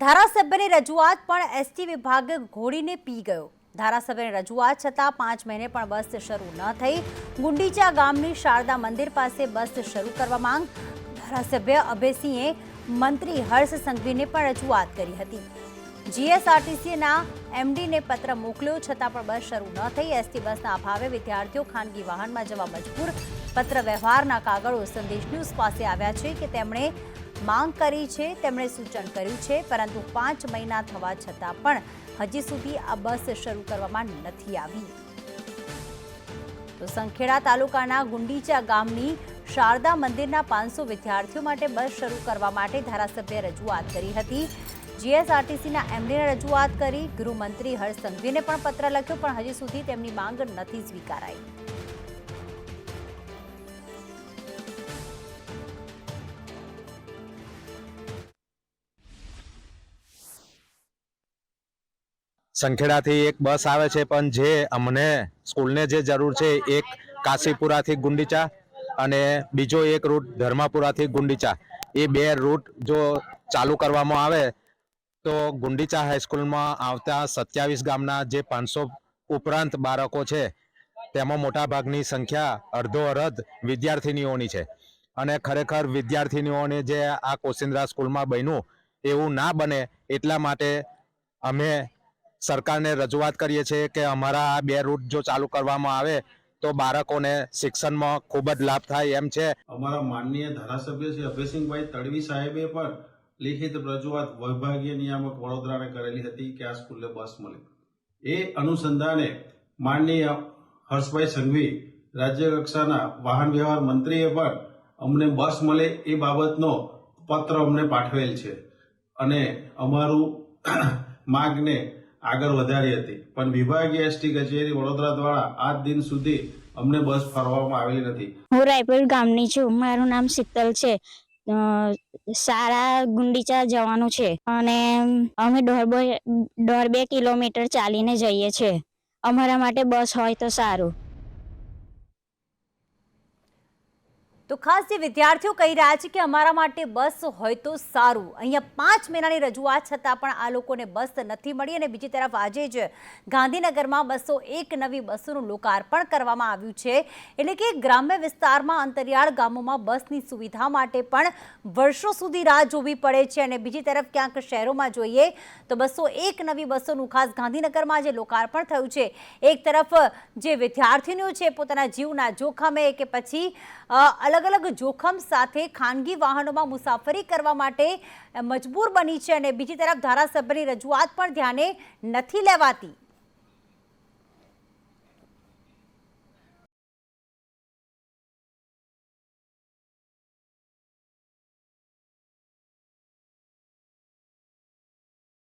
ધારાસભ્યની રજૂઆત પણ એસટી વિભાગ ઘોડીને પી ગયો. ધારાસભ્યની રજૂઆત છતાં પાંચ મહિને પણ બસ શરૂ ન થઈ. ગુંડીચા ગામની શારદા મંદિર પાસે બસ શરૂ કરવા માંગ. ધારાસભ્ય અભયસિંહે મંત્રી હર્ષ સંઘવીને પણ રજૂઆત કરી હતી. જીએસઆરટીસીના એમડીને પત્ર મોકલ્યો છતાં પણ બસ શરૂ ન થઈ. એસટી બસના અભાવે વિદ્યાર્થીઓ ખાનગી વાહનમાં જવા મજબૂર. પત્ર વ્યવહારના કાગળો સંદેશ ન્યૂઝ પાસે આવ્યા છે કે તેમણે માંગ કરી છે, તેમણે સૂચન કર્યું છે, પરંતુ પાંચ મહિના થવા છતાં પણ હજી સુધી આ બસ શરૂ કરવામાં નથી આવી. તો સંખેડા તાલુકાના ગુંડીચા ગામની શારદા મંદિરના પાંચસો વિદ્યાર્થીઓ માટે બસ શરૂ કરવા માટે ધારાસભ્ય રજૂઆત કરી હતી. જીએસઆરટીસીના એમડીને રજૂઆત કરી, ગૃહમંત્રી હર્ષ સંઘવીને પણ પત્ર લખ્યો, પણ હજી સુધી તેમની માંગ નથી સ્વીકારાઈ. સંખેડાથી એક બસ આવે છે, પણ જે અમને સ્કૂલને જે જરૂર છે, એક કાશીપુરાથી ગુંડીચા અને બીજો એક રૂટ ધર્માપુરાથી ગુંડીચા. એ બે રૂટ જો ચાલુ કરવામાં આવે, તો ગુંડીચા હાઈસ્કૂલમાં આવતા સત્યાવીસ ગામના જે પાંચસો ઉપરાંત બાળકો છે, તેમાં મોટાભાગની સંખ્યા અડધો અડધ વિદ્યાર્થીનીઓની છે. અને ખરેખર વિદ્યાર્થીનીઓને જે આ કોશિંદ્રા સ્કૂલમાં બન્યું, એવું ના બને એટલા માટે અમે સરકારને રજૂઆત કરીએ છીએ કે અમારા આ બે રૂટ જો ચાલુ કરવામાં આવે, તો બાળકોને શિક્ષણમાં ખૂબ જ લાભ થાય એમ છે. અમારા માનનીય ધારાસભ્ય શ્રી અભયસિંહભાઈ તડવી સાહેબે પણ લિખિત રજૂઆત વિભાગીય નિયામક વડોદરાને કરેલી હતી કે આ સ્કૂલે બસ મળે. એ અનુસંધાને માનનીય હર્ષભાઈ સંઘવી, રાજ્ય કક્ષાના વાહન વ્યવહાર મંત્રીએ પણ અમને બસ મળે એ બાબતનો પત્ર અમને પાઠવેલ છે. અને અમારું માગને આગળ વધારી હતી. પણ વિભાગીય એસટી કચેરી વડોદરા દ્વારા આજ દિન સુધી અમને બસ ફરવામાં આવેલી નથી. હું રાયપુર ગામની છું. મારું નામ શીતલ છે. સારા ગુંડીચા જવાનું છે. અને અમે દોઢ બે કિલોમીટર ચાલીને જઈએ છીએ. અમારા માટે બસ હોય તો સારું. તો ખાસ જે વિદ્યાર્થીઓ કહી રહ્યા છે કે અમારા માટે બસ હોય તો સારું. અહીંયા પાંચ મહિનાની રજૂઆત છતાં પણ આ લોકોને બસ નથી મળી અને બીજી તરફ આજે જ ગાંધીનગરમાં બસો એક નવી બસોનું લોકાર્પણ કરવામાં આવ્યું છે. એટલે કે ગ્રામ્ય વિસ્તારમાં અંતરિયાળ ગામોમાં બસની સુવિધા માટે પણ વર્ષો સુધી રાહ જોવી પડે છે અને બીજી તરફ ક્યાંક શહેરોમાં જોઈએ તો બસો એક નવી બસોનું ખાસ ગાંધીનગરમાં જે લોકાર્પણ થયું છે. એક તરફ જે વિદ્યાર્થીનીઓ છે પોતાના જીવના જોખમે કે પછી અ, અલગ અલગ જોખમ સાથે ખાનગી વાહનોમાં મુસાફરી કરવા માટે મજબૂર બની છે અને બીજી તરફ ધારાસભ્યની રજૂઆત પણ ધ્યાને નથી લેવાતી.